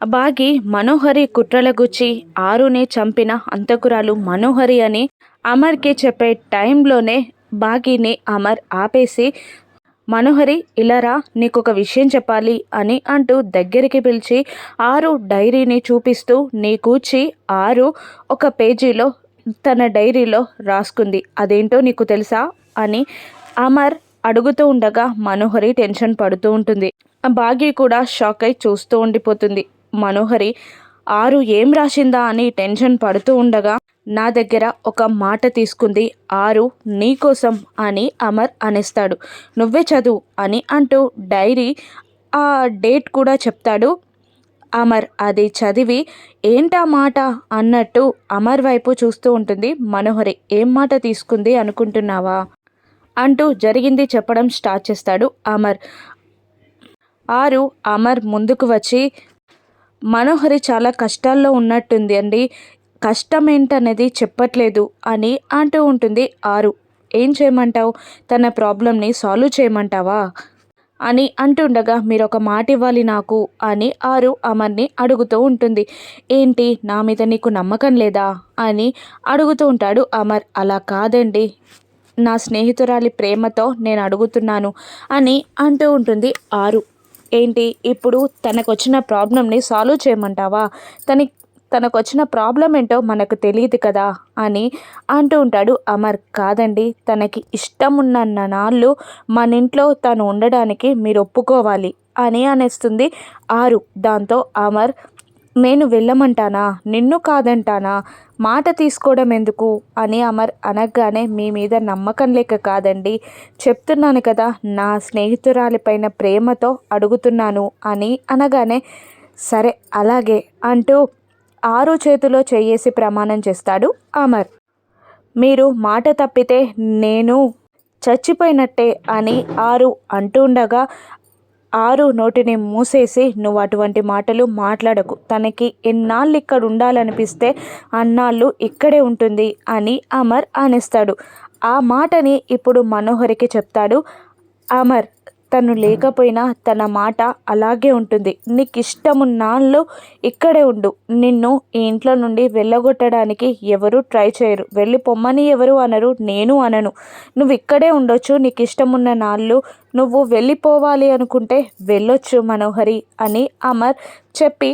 బాగి మనోహరి కుట్రల గుచ్చి ఆరుని చంపిన అంతకురాలు మనోహరి అని అమర్కి చెప్పే టైంలోనే బాగిని అమర్ ఆపేసి మనోహరి ఇలారా నీకొక విషయం చెప్పాలి అని అంటూ దగ్గరికి పిలిచి ఆరు డైరీని చూపిస్తూ నీ కూర్చి ఆరు ఒక పేజీలో తన డైరీలో రాసుకుంది. అదేంటో నీకు తెలుసా? అని అమర్ అడుగుతూ ఉండగా మనోహరి టెన్షన్ పడుతూ ఉంటుంది. బాగి కూడా షాక్ అయి చూస్తూ ఉండిపోతుంది. మనోహరి ఆరు ఏం రాసిందా? అని టెన్షన్ పడుతూ ఉండగా నా దగ్గర ఒక మాట తీసుకుంది. ఆరు నీకోసం అని అమర్ అనేస్తాడు. నువ్వే చదువు అని అంటూ డైరీ ఆ డేట్ కూడా చెప్తాడు. అమర్ అది చదివి ఏంటా మాట? అన్నట్టు అమర్ వైపు చూస్తూ ఉంటుంది. మనోహరి ఏం మాట తీసుకుంది అనుకుంటున్నావా? అంటూ జరిగింది చెప్పడం స్టార్ట్ చేస్తాడు అమర్. ఆరు అమర్ ముందుకు వచ్చి మనోహరి చాలా కష్టాల్లో ఉన్నట్టుంది అండి. కష్టం ఏంటనేది చెప్పట్లేదు అని అంటూ ఉంటుంది ఆరు. ఏం చేయమంటావు? తన ప్రాబ్లమ్ని సాల్వ్ చేయమంటావా? అని అంటుండగా మీరు ఒక మాట ఇవ్వాలి నాకు అని ఆరు అమర్ని అడుగుతూ ఉంటుంది. ఏంటి? నా మీద నీకు నమ్మకం లేదా? అని అడుగుతూ ఉంటాడు అమర్. అలా కాదండి. నా స్నేహితురాలి ప్రేమతో నేను అడుగుతున్నాను అని అంటూ ఉంటుంది ఆరు. ఏంటి? ఇప్పుడు తనకు వచ్చిన ప్రాబ్లమ్ని సాల్వ్ చేయమంటావా? తన తనకు వచ్చిన ప్రాబ్లం ఏంటో మనకు తెలియదు కదా అని అంటూ ఉంటాడు అమర్. కాదండి తనకి ఇష్టం ఉన్న నాళ్ళు మన ఇంట్లో తను ఉండడానికి మీరు ఒప్పుకోవాలి అని అనేస్తుంది ఆరు. దాంతో అమర్ నేను వెళ్ళమంటానా? నిన్ను కాదంటానా? మాట తీసుకోవడం ఎందుకు అని అమర్ అనగానే మీ మీద నమ్మకం లేక కాదండి. చెప్తున్నాను కదా నా స్నేహితురాలిపైన ప్రేమతో అడుగుతున్నాను అని అనగానే సరే అలాగే అంటూ ఆరు చేతిలో చేయేసి ప్రమాణం చేస్తాడు అమర్. మీరు మాట తప్పితే నేను చచ్చిపోయినట్టే అని ఆరు అంటుండగా ఆరు నోటిని మూసేసి నువ్వు అటువంటి మాటలు మాట్లాడకు. తనకి ఎన్నాళ్ళు ఇక్కడ ఉండాలనిపిస్తే అన్నాళ్ళు ఇక్కడే ఉంటుంది అని అమర్ అనేస్తాడు ఆ మాటని ఇప్పుడు మనోహరికి చెప్తాడు. అమర్ తను లేకపోయినా తన మాట అలాగే ఉంటుంది. నీకు ఇష్టమున్నాళ్ళు ఇక్కడే ఉండు. నిన్ను ఈ ఇంట్లో నుండి వెళ్ళగొట్టడానికి ఎవరు ట్రై చేయరు. వెళ్ళి పొమ్మని ఎవరు అనరు నేను అనను. నువ్వు ఇక్కడే ఉండొచ్చు. నీకు ఇష్టమున్న నాళ్ళు నువ్వు వెళ్ళిపోవాలి అనుకుంటే వెళ్ళొచ్చు మనోహరి అని అమర్ చెప్పి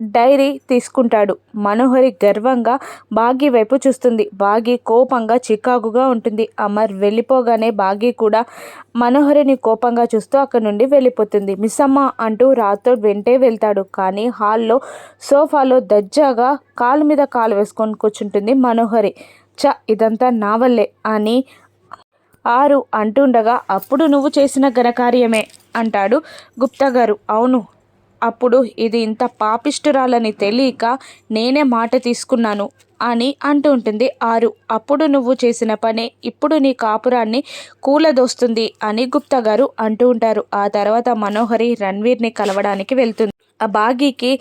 డైరీ తీసుకుంటాడు. మనోహరి గర్వంగా బాగి వైపు చూస్తుంది. బాగి కోపంగా చికాకుగా ఉంటుంది. అమర్ వెళ్ళిపోగానే బాగి కూడా మనోహరిని కోపంగా చూస్తూ అక్కడి నుండి వెళ్ళిపోతుంది. మిస్సమ్మ అంటూ రాతో వెంటే వెళ్తాడు. కానీ హాల్లో సోఫాలో దజ్జాగా కాలు మీద కాలు వేసుకొని కూర్చుంటుంది మనోహరి. చ ఇదంతా నా వల్లే అని ఆరు అంటుండగా అప్పుడు నువ్వు చేసిన ఘనకార్యమే అంటాడు గుప్తా గారు. అవును అప్పుడు ఇది ఇంత పాపిష్టురాలని తెలియక నేనే మాట తీసుకున్నాను అని అంటూ ఉంటుంది ఆరు. అప్పుడు నువ్వు చేసిన పనే ఇప్పుడు నీ కాపురాన్ని కూలదోస్తుంది అని గుప్తా గారు అంటూ ఉంటారు. ఆ తర్వాత మనోహరి రణ్వీర్ని కలవడానికి వెళ్తుంది. ఆ బాగీకి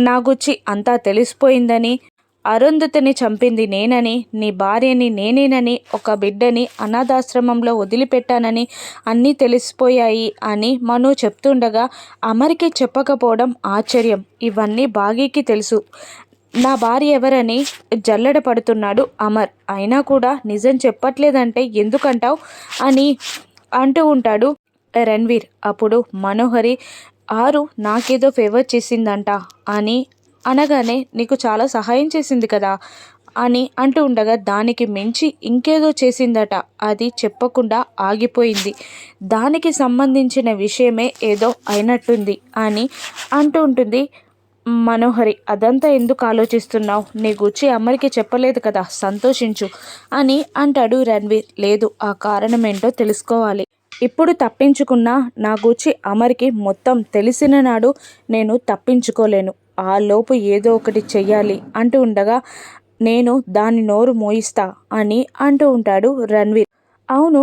నా గుచ్చి అంతా తెలిసిపోయిందని అరుంధతిని చంపింది నేనని నీ భార్యని నేనేనని ఒక బిడ్డని అనాథాశ్రమంలో వదిలిపెట్టానని అన్నీ తెలిసిపోయాయి అని మను చెప్తుండగా అమరికి చెప్పకపోవడం ఆశ్చర్యం. ఇవన్నీ బాగీకి తెలుసు. నా భార్య ఎవరని జల్లెడ పడుతున్నాడు అమర్. అయినా కూడా నిజం చెప్పట్లేదంటే ఎందుకంటావు? అని అంటూ ఉంటాడు రణ్వీర్. అప్పుడు మనోహరి ఆరు నాకేదో ఫేవర్ చేసిందంట అని అనగానే నీకు చాలా సహాయం చేసింది కదా అని అంటూ ఉండగా దానికి మించి ఇంకేదో చేసిందట. అది చెప్పకుండా ఆగిపోయింది. దానికి సంబంధించిన విషయమే ఏదో అయినట్టుంది అని అంటూ ఉంటుంది మనోహరి. అదంతా ఎందుకు ఆలోచిస్తున్నావు? నీ గుచ్చి అమ్మరికి చెప్పలేదు కదా సంతోషించు అని అంటాడు రణ్వీర్. లేదు ఆ కారణం ఏంటో తెలుసుకోవాలి. ఇప్పుడు తప్పించుకున్నా నా గుచ్చి అమరికి మొత్తం తెలిసిన నాడు నేను తప్పించుకోలేను. ఆ లోపు ఏదో ఒకటి చెయ్యాలి అంటూ ఉండగా నేను దాని నోరు మోయిస్తా అని అంటూ ఉంటాడు రణ్వీర్. అవును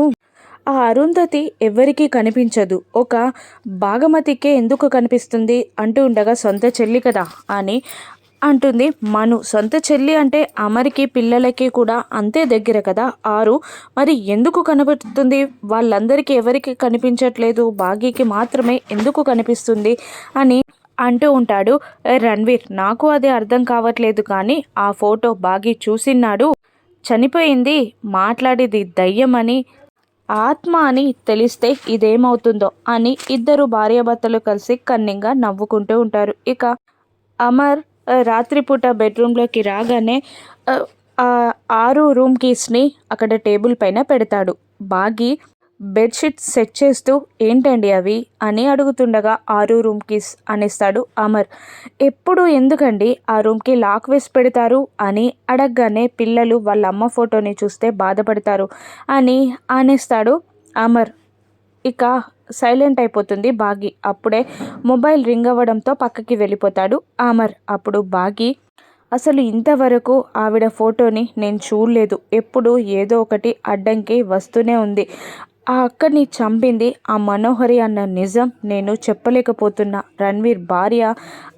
ఆ అరుంధతి ఎవరికీ కనిపించదు. ఒక భాగమతికే ఎందుకు కనిపిస్తుంది అంటూ ఉండగా సొంత చెల్లి కదా అని అంటుంది మను. సొంత చెల్లి అంటే అమరికి పిల్లలకి కూడా అంతే దగ్గర కదా. ఆరు మరి ఎందుకు కనబడుతుంది? వాళ్ళందరికీ ఎవరికి కనిపించట్లేదు? బాగీకి మాత్రమే ఎందుకు కనిపిస్తుంది? అని అంటూ ఉంటాడు. రణ్వీర్ నాకు అది అర్థం కావట్లేదు కానీ ఆ ఫోటో బాగి చూసినాడు చనిపోయింది మాట్లాడేది దయ్యమని ఆత్మ అని తెలిస్తే ఇదేమవుతుందో అని ఇద్దరు భార్యాభర్తలు కలిసి కన్నింగా నవ్వుకుంటూ ఉంటారు. ఇక అమర్ రాత్రిపూట బెడ్రూమ్లోకి రాగానే ఆరు రూమ్ కీస్ని అక్కడ టేబుల్ పైన పెడతాడు. బాగి బెడ్షీట్ సెట్ చేస్తూ ఏంటండి అవి? అని అడుగుతుండగా ఆరు రూమ్ కీస్ అనేస్తాడు అమర్. ఎప్పుడు ఎందుకండి ఆ రూమ్కి లాక్ వేసి పెడతారు? అని అడగగానే పిల్లలు వాళ్ళ అమ్మ ఫోటోని చూస్తే బాధపడతారు. అని అనేస్తాడు అమర్. ఇక సైలెంట్ అయిపోతుంది బాగి. అప్పుడే మొబైల్ రింగ్ అవ్వడంతో పక్కకి వెళ్ళిపోతాడు అమర్. అప్పుడు బాగి అసలు ఇంతవరకు ఆవిడ ఫోటోని నేను చూడలేదు. ఎప్పుడు ఏదో ఒకటి అడ్డంకి వస్తూనే ఉంది. ఆ అక్కని చంపింది ఆ మనోహరి అన్న నిజం. నేను చెప్పలేకపోతున్నా. రణ్వీర్ భార్య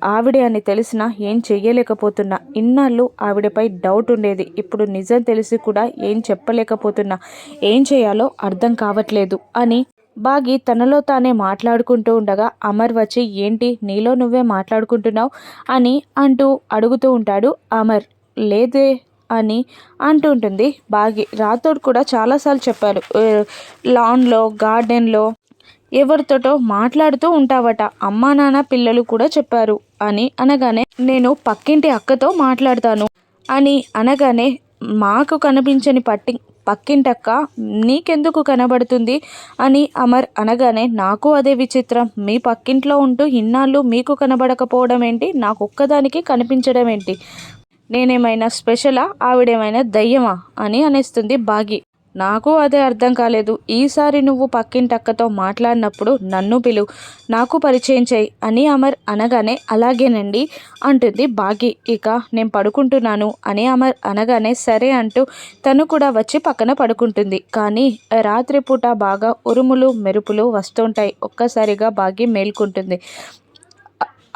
ఆవిడే అని తెలిసినా ఏం చెయ్యలేకపోతున్నా. ఇన్నాళ్ళు ఆవిడపై డౌట్ ఉండేది. ఇప్పుడు నిజం తెలిసి కూడా ఏం చెప్పలేకపోతున్నా. ఏం చేయాలో అర్థం కావట్లేదు అని బాగి తనలో తానే మాట్లాడుకుంటూ ఉండగా అమర్ వచ్చి ఏంటి? నీలో నువ్వే మాట్లాడుకుంటున్నావు? అని అంటూ అడుగుతూ ఉంటాడు అమర్. లేదే అని అంటుంటుంది బాగి రాథోడ్ కూడా చాలాసార్లు చెప్పారు. లాన్లో గార్డెన్లో ఎవరితోటో మాట్లాడుతూ ఉంటావట. అమ్మా నాన్న పిల్లలు కూడా చెప్పారు అని అనగానే నేను పక్కింటి అక్కతో మాట్లాడతాను అని అనగానే మాకు కనిపించని పట్టి పక్కింటక్క నీకెందుకు కనబడుతుంది అని అమర్ అనగానే నాకు అదే విచిత్రం. మీ పక్కింట్లో ఉంటూ ఇన్నాళ్ళు మీకు కనబడకపోవడం ఏంటి నాకు ఒక్కదానికి కనిపించడం ఏంటి నేనేమైనా స్పెషలా? ఆవిడేమైనా దయ్యమా? అని అనేస్తుంది బాగి. నాకు అదే అర్థం కాలేదు. ఈసారి నువ్వు పక్కింటక్కతో మాట్లాడినప్పుడు నన్ను పిలు. నాకు పరిచయం చేయి అని అమర్ అనగానే అలాగేనండి అంటుంది బాగి. ఇక నేను పడుకుంటున్నాను అని అమర్ అనగానే సరే అంటూ తను కూడా వచ్చి పక్కన పడుకుంటుంది. కానీ రాత్రిపూట బాగా ఉరుములు మెరుపులు వస్తుంటాయి. ఒక్కసారిగా బాగి మేల్కుంటుంది.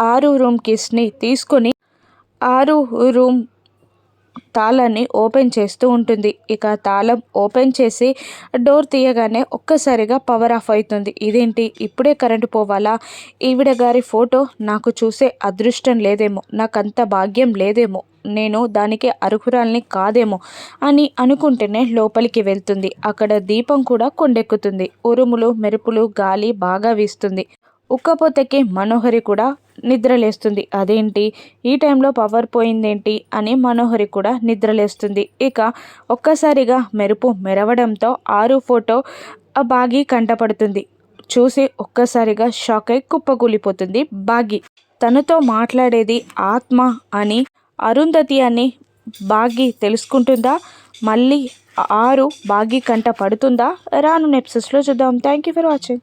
ఆరు రూమ్ కిస్ని తీసుకొని ఆరు రూమ్ తాళాన్ని ఓపెన్ చేస్తూ ఉంటుంది. ఇక తాళం ఓపెన్ చేసి డోర్ తీయగానే ఒక్కసారిగా పవర్ ఆఫ్ అవుతుంది. ఇదేంటి? ఇప్పుడే కరెంటు పోవాలా? ఈవిడ గారి ఫోటో నాకు చూసే అదృష్టం లేదేమో. నాకంత భాగ్యం లేదేమో. నేను దానికి అర్హురాల్ని కాదేమో అని అనుకుంటేనే లోపలికి వెళ్తుంది. అక్కడ దీపం కూడా కొండెక్కుతుంది. ఉరుములు మెరుపులు గాలి బాగా వీస్తుంది. ఉక్కపోతకి మనోహరి కూడా నిద్రలేస్తుంది. అదేంటి? ఈ టైంలో పవర్ పోయిందేంటి? అని మనోహరి కూడా నిద్రలేస్తుంది. ఇక ఒక్కసారిగా మెరుపు మెరవడంతో ఆరు ఫోటో ఆ బాగి కంటపడుతుంది. చూసి ఒక్కసారిగా షాక్ అయి కుప్పకూలిపోతుంది బాగి. తనతో మాట్లాడేది ఆత్మ అని అరుంధతి అని బాగి తెలుసుకుంటుందా? మళ్ళీ ఆరు బాగి కంట పడుతుందా? రాను నెప్సెస్లో చూద్దాం. Thank you for watching.